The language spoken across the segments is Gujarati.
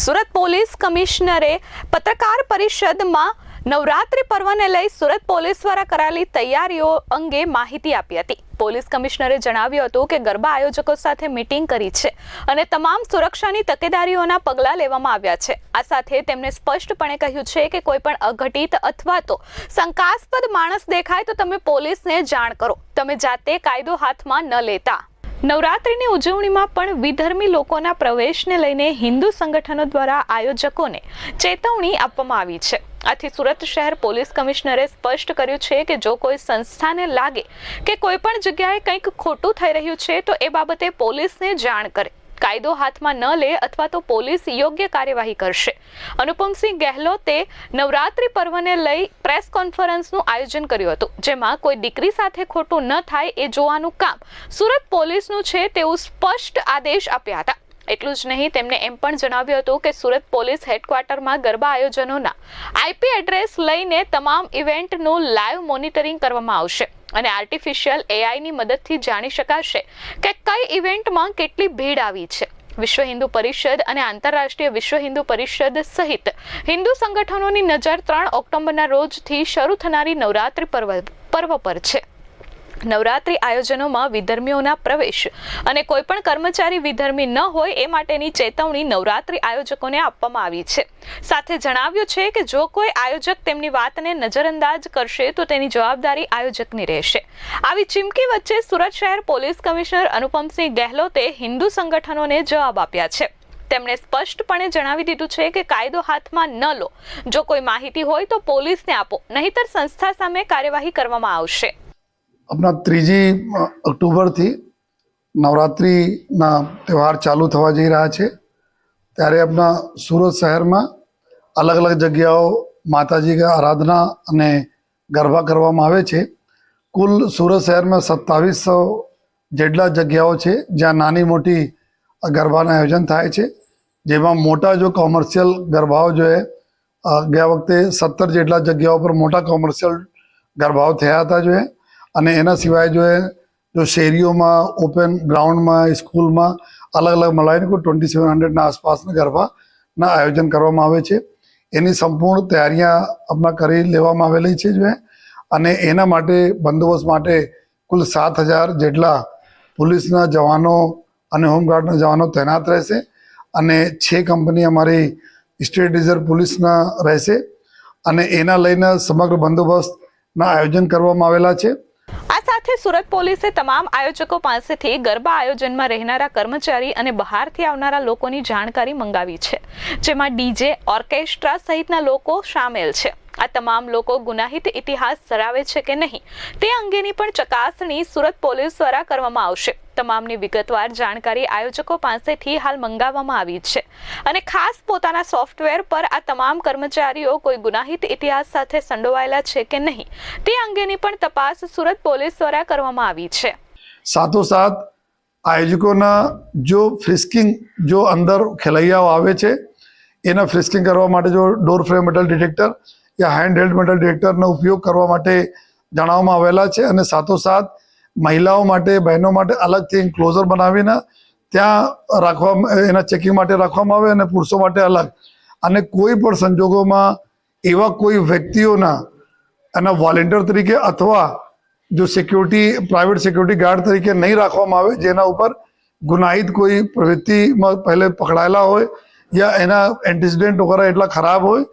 સુરત પોલીસ કમિશનરે પત્રકાર પરિષદમાં નવરાત્રિ પર્વને લઈ સુરત પોલીસ દ્વારા કરાયેલી તૈયારીઓ અંગે માહિતી આપી હતી. પોલીસ કમિશનરે જણાવ્યું હતું કે ગરબા આયોજકો સાથે મીટિંગ કરી છે અને તમામ સુરક્ષાની તકેદારીઓના પગલાં લેવામાં આવ્યા છે. આ સાથે તેમણે સ્પષ્ટપણે કહ્યું છે કે કોઈ પણ અઘટિત અથવા તો શંકાસ્પદ માણસ દેખાય તો તમે પોલીસને જાણ કરો. તમે જાતે કાયદો હાથમાં ન લેતા. નવરાત્રિની ઉજવણીમાં પણ વિધર્મી લોકોના પ્રવેશને લઈને હિન્દુ સંગઠનો દ્વારા આયોજકોને ચેતવણી આપવામાં આવી છે. આથી સુરત શહેર પોલીસ કમિશનરે સ્પષ્ટ કર્યું છે કે જો કોઈ સંસ્થાને લાગે કે કોઈ પણ જગ્યાએ કંઈક ખોટું થઈ રહ્યું છે, તો એ બાબતે પોલીસને જાણ કરે. કાયદો હાથમાં ન લે અથવા તો પોલીસ યોગ્ય કાર્યવાહી કરશે. અનુપમસિંહ ગહેલોતે નવરાત્રિ પર્વને લઈ પ્રેસ કોન્ફરન્સનું આયોજન કર્યું હતું, જેમાં કોઈ દીકરી સાથે ખોટું ન થાય એ જોવાનું કામ સુરત પોલીસનું છે તેવું સ્પષ્ટ આદેશ આપ્યા હતા. એટલું જ નહીં, તેમણે એમ પણ જણાવ્યું હતું કે સુરત પોલીસ હેડક્વાર્ટરમાં ગરબા આયોજનોના આઈપી એડ્રેસ લઈને તમામ ઇવેન્ટનું લાઈવ મોનિટરિંગ કરવામાં આવશે. અને આર્ટિફિશિયલ એઆઈની મદદથી જાણી શકાશે કે કઈ ઇવેન્ટમાં કેટલી ભીડ આવી છે. વિશ્વ હિન્દુ પરિષદ અને આંતરરાષ્ટ્રીય વિશ્વ હિન્દુ પરિષદ સહિત હિન્દુ સંગઠનોની નજર ત્રણ ઓક્ટોબરના રોજથી શરૂ થનારી નવરાત્રિ પર્વ પર્વ પર છે. નવરાત્રિ આયોજનોમાં વિધર્મીઓના પ્રવેશ અને કોઈ પણ કર્મચારી વિધર્મી ન હોય એ માટેની ચેતવણી નવરાત્રિ આયોજકોને આપવામાં આવી છે. સાથે જણાવ્યું છે કે જો કોઈ આયોજક તેમની વાતને નજરઅંદાજ કરશે તો તેની જવાબદારી આયોજકની રહેશે. આવી ચીમકી વચ્ચે સુરત શહેર પોલીસ કમિશનર અનુપમસિંહ ગહેલોતે હિન્દુ સંગઠનોને જવાબ આપ્યા છે. તેમણે સ્પષ્ટપણે જણાવી દીધું છે કે કાયદો હાથમાં ન લો. જો કોઈ માહિતી હોય તો પોલીસને આપો, નહીતર સંસ્થા સામે કાર્યવાહી કરવામાં આવશે. આપણા ત્રીજી ઓક્ટોબરથી નવરાત્રિના તહેવાર ચાલુ થવા જઈ રહ્યા છે. ત્યારે આપણા સુરત શહેરમાં અલગ અલગ જગ્યાઓ માતાજી આરાધના અને ગરબા કરવામાં આવે છે. કુલ સુરત શહેરમાં સત્તાવીસો જેટલા જગ્યાઓ છે જ્યાં નાની મોટી ગરબાના આયોજન થાય છે. જેમાં મોટા જો કોમર્શિયલ ગરબાઓ જો ગયા વખતે સત્તર જેટલા જગ્યાઓ પર મોટા કોમર્શિયલ ગરબાઓ થયા હતા જો એ અને એના સિવાય જો એ, જો શેરીઓમાં ઓપન ગ્રાઉન્ડમાં સ્કૂલમાં અલગ અલગ મળાવીને કોઈ ટ્વેન્ટી સેવન હંડ્રેડના આસપાસના ગરબાના આયોજન કરવામાં આવે છે. એની સંપૂર્ણ તૈયારીਆਂ આપણા કરી લેવામાં આવેલી છે જો અને એના માટે બંદોબસ્ત માટે કુલ સાત હજાર જેટલા પોલીસના જવાનો અને હોમગાર્ડના જવાનો તૈનાત રહેશે. અને છ કંપની અમારી સ્ટેટ રિઝર્વ પોલીસના રહેશે. અને એના લઈને સમગ્ર બંદોબસ્તના આયોજન કરવામાં આવેલા છે. આ સાથે સુરત પોલીસે તમામ આયોજકો પાસેથી ગરબા આયોજનમાં રહેનારા કર્મચારી અને બહારથી આવનારા લોકોની જાણકારી મંગાવી છે, જેમાં ડીજે, ઓર્કેસ્ટ્રા સહિતના લોકો સામેલ છે. આ તમામ લોકો ગુનાહિત ઇતિહાસ ધરાવે છે કે નહીં, તે અંગેની પણ ચકાસણી સુરત પોલીસ દ્વારા કરવામાં આવશે. તમામની વિગતવાર જાણકારી આયોજકો પાસેથી હાલ મંગાવવામાં આવી છે. અને ખાસ પોતાના સોફ્ટવેર પર આ તમામ કર્મચારીઓ કોઈ ગુનાહિત ઇતિહાસ સાથે સંડોવાયેલા છે કે નહીં, તે અંગેની પણ તપાસ સુરત પોલીસ દ્વારા કરવામાં આવી છે. સાથોસાથ, આયોજકોના જો ફ્રિસ્કિંગ જો અંદર ખેલૈયાઓ આવે છે, એના ફ્રિસ્કિંગ કરવા માટે જો ડોર ફ્રેમ મેટલ ડિટેક્ટર યા હેન્ડ હેલ્ડ મેટલ ડિટેક્ટરનો ઉપયોગ કરવા માટે જણાવવામાં આવેલા છે અને સાથોસાથ મહિલાઓ માટે, બહેનો માટે અલગથી એન્ક્લોઝર બનાવીને ત્યાં રાખવા એના ચેકિંગ માટે રાખવામાં આવે અને પુરુષો માટે અલગ. અને કોઈ પણ સંજોગોમાં એવા કોઈ વ્યક્તિઓના, એના વોલેન્ટિયર તરીકે અથવા જો સિક્યુરિટી પ્રાઇવેટ સિક્યુરિટી ગાર્ડ તરીકે નહીં રાખવામાં આવે, જેના ઉપર ગુનાહિત કોઈ પ્રવૃત્તિમાં પહેલે પકડાયેલા હોય, યા એના એન્ટિસિડન્ટ વગેરે એટલા ખરાબ હોય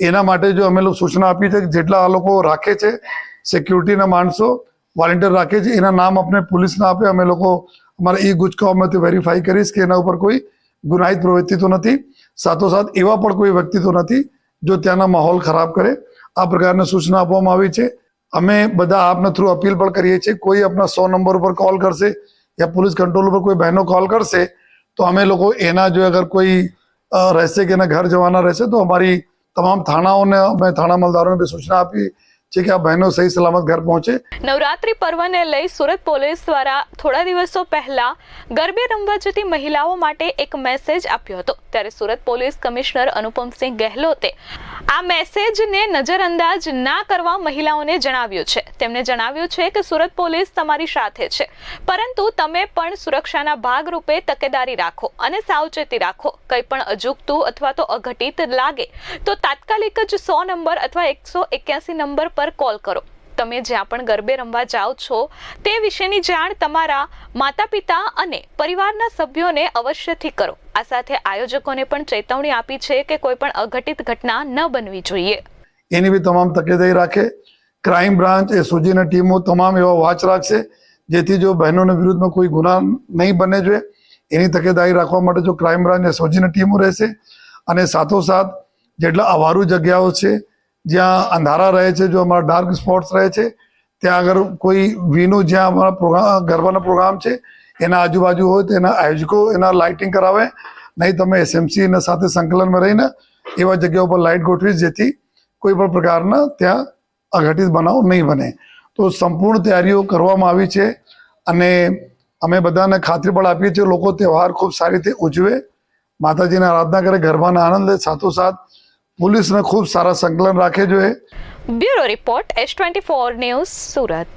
એના માટે જો અમે લોકો સૂચના આપી છે કે જેટલા આ લોકો રાખે છે સિક્યુરિટીના માણસો વોલેન્ટિયર રાખે છે, એના નામ આપણે પોલીસને આપે, અમે લોકો અમારા ઈ ગુજકાઓમાંથી વેરીફાઈ કરીશ કે એના ઉપર કોઈ ગુનાહિત પ્રવૃત્તિ તો નથી. સાથોસાથ એવા પણ કોઈ વ્યક્તિ તો નથી જો ત્યાંના માહોલ ખરાબ કરે. આ પ્રકારની સૂચના આપવામાં આવી છે. અમે બધા આપના થ્રુ અપીલ પણ કરીએ છીએ. કોઈ આપના સો નંબર ઉપર કોલ કરશે યા પોલીસ કંટ્રોલ ઉપર કોઈ બહેનો કોલ કરશે તો અમે લોકો એના જો અગર કોઈ રહેશે કે એના ઘર જવાના રહેશે તો અમારી તમામ થાણાઓને અમે થાણા મલદારોને બી સૂચના આપી છે કે આ બહેનો સહી સલામત ઘર પહોંચે? નવરાત્રી પર્વને લઈ સુરત પોલીસ દ્વારા થોડા દિવસો પહેલા ગરબે રમવા જતી મહિલાઓ માટે એક મેસેજ આપ્યો હતો. ત્યારે સુરત પોલીસ કમિશનર અનુપમસિંહ ગહેલોતે આ મેસેજને નજરઅંદાજ ના કરવા મહિલાઓને જણાવ્યું છે. તેમણે જણાવ્યું છે કે સુરત પોલીસ તમારી સાથે છે. પરંતુ તમે પણ સુરક્ષાના ભાગરૂપે તકેદારી રાખો અને સાવચેતી રાખો. કંઈ પણ અજુગતું અથવા તો અઘટિત લાગે તો તાત્કાલિક જ સો નંબર અથવા એકસો એક્યાસી નંબર પર કોલ કરો. તમે જ્યાં પણ ગરબે રમવા જાઓ છો, તે વિશેની જાણ તમારા માતા પિતા અને પરિવારના સભ્યોને અવશ્યથી કરો. આ સાથે આયોજકોને પણ ચેતવણી આપી છે કે કોઈ પણ અઘટિત ઘટના ન બનવી જોઈએ. એની બી તમામ તકેદારી રાખે. ક્રાઇમ બ્રાન્ચ એ સોજીની ટીમો તમામ એવા વોચ રાખશે, જેથી જો બહેનોના વિરુદ્ધમાં કોઈ ગુના નહીં બને જોઈએ, એની તકેદારી રાખવા માટે જો ક્રાઇમ બ્રાન્ચ એસઓજીની ટીમો રહેશે. અને સાથોસાથ જેટલા અવારું જગ્યાઓ છે જ્યાં અંધારા રહે છે, જો અમારા ડાર્ક સ્પોટ્સ રહે છે, ત્યાં આગળ કોઈ વીનું જ્યાં અમારા પ્રોગ્રામ ગરબાના પ્રોગ્રામ છે, એના આજુબાજુ હોય તો એના આયોજકો એના લાઇટિંગ કરાવે. નહીં તમે એસએમસી એના સાથે સંકલનમાં રહીને એવા જગ્યા ઉપર લાઇટ ગોઠવી જેથી કોઈ પણ પ્રકારના ત્યાં અઘટિત બનાવ નહીં બને. તો સંપૂર્ણ તૈયારીઓ કરવામાં આવી છે અને અમે બધાને ખાતરી પણ આપીએ છીએ લોકો તહેવાર ખૂબ સારી રીતે ઉજવે. માતાજીને આરાધના કરે, ગરબાના આનંદ લે, સાથોસાથ પોલીસને ખૂબ સારા સંકલન રાખે જોઈએ bureau report S twenty four news Surat.